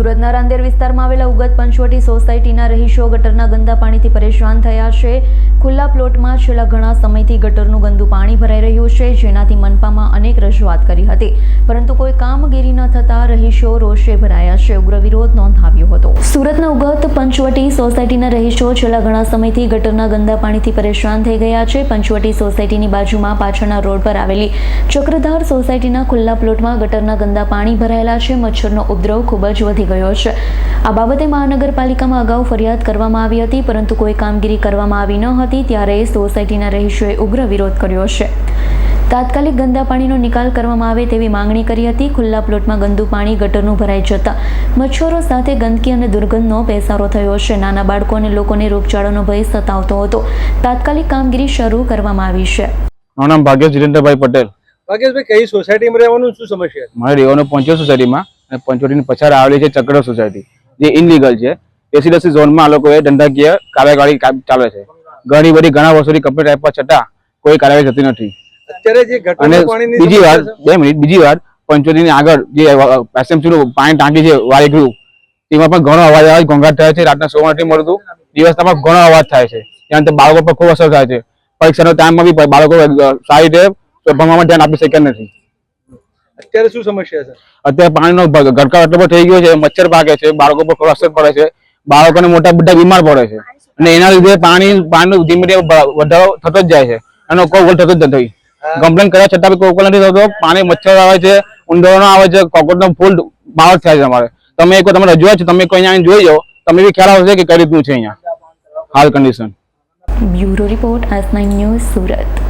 સુરતના રાંદેર વિસ્તારમાં આવેલા ઉગત પંચવટી સોસાયટીના રહીશો ગટરના ગંદા પાણીથી પરેશાન થયા છે. ખુલ્લા પ્લોટમાં છેલ્લા ઘણા સમયથી ગટરનું ગંદુ પાણી ભરાઈ રહ્યું છે, જેનાથી મનપામાં અનેક રજૂઆત કરી હતી. પરંતુ કોઈ કામગીરી ન થતાં રહીશો રોષે ભરાયા છે. ઉગ્ર વિરોધ નોંધાવ્યો હતો. સુરતના ઉગત પંચવટી સોસાયટીના રહીશો છેલ્લા ઘણા સમયથી ગટરના ગંદા પાણીથી પરેશાન થઈ ગયા છે. પંચવટી સોસાયટીની બાજુમાં પાછળના રોડ પર આવેલી ચક્રધાર સોસાયટીના ખુલ્લા પ્લોટમાં ગટરના ગંદા પાણી ભરાયેલા છે. મચ્છરનો ઉપદ્રવ ખૂબ જ વધી ગયો છે. આ બાબતે મહાનગરપાલિકામાં અગાઉ ફરિયાદ કરવામાં આવી હતી પરંતુ કોઈ કામગીરી કરવામાં આવી ન હતી ત્યારે સોસાયટીના રહીશોએ ઉગ્ર વિરોધ કર્યો છે. તાત્કાલિક ગંદા પાણીનો નિકાલ કરવામાં આવે તેવી માંગણી કરી હતી. ખુલ્લા પ્લોટમાં ગંદુ પાણી ગટરનું ભરાઈ જતા મચ્છરો સાથે ગંદકી અને દુર્ગંધનો પેસારો થયો છે. નાના બાળકો અને લોકોને રોગચાળાનો ભય સતાવતો હતો. તાત્કાલિક કામગીરી શરૂ કરવામાં આવી છે. મારું નામ ભાગ્યેશ જીરેન્દ્રભાઈ પટેલ. ભાગ્યેશભાઈ કઈ સોસાયટીમાં રહેવાનું? શું સમસ્યા મારે રહેવાનું પહોંચ્યો સોસાયટીમાં. અને પંચોટીની પછાડ આવેલી છે ચક્ર સોસાયટી જે ઇનલીગલ છે. રેસિડેન્સી ઝોનમાં આ લોકોએ ધંધાકીય કાર્યવાહી ચાલે છે. ઘણી બધી ઘણા વર્ષોથી ટાઈપ પર છતાં કોઈ કાર્યવાહી થતી નથી. અને બીજી વાર બે મિનિટ બીજી વાર પંચોતેરની આગળ જે એસએમસી નું પાણી ટાંકી છે વાય ગ્રુપ એમાં પણ ઘણો અવાજ આવે ઘોંઘાટ થાય છે રાતના સોવા નથી મળતું. દિવસમાં ઘણો અવાજ થાય છે. ત્યાં તે બાળકો પર ખૂબ અસર થાય છે. પરીક્ષાનો ટાઈમમાં બી બાળકો સારી રીતે ભણવામાં ધ્યાન આપી શક્યા નથી. અત્યારે શું સમસ્યા છે? અત્યારે પાણીનો ગટકાવ એટલો બધો થઈ ગયો છે મચ્છર પાકે છે બાળકો પર ખૂબ અસર પડે છે બાળકોને મોટા બધા બીમાર પડે છે. અને એના લીધે પાણી પાણીનો ધીમે ધીમે વધારો થતો જ જાય છે. અને કોઈ થતો જ નથી. કમ્પ્લેન કર્યા છતાં બી કોઈ નથી થતો. પાણી મચ્છર આવે છે ઉંદરનો આવે છે કોકરોચનો ફૂલ માવટ થાય છે અમારે. તમે એક વાર તમે રજૂઆત છે તમે કોઈ અહીંયા જોઈ જાઓ. તમને બી ખ્યાલ આવશે કે કઈ રીતનું છે અહીંયા. હાલ condition bureau report S nine news Surat.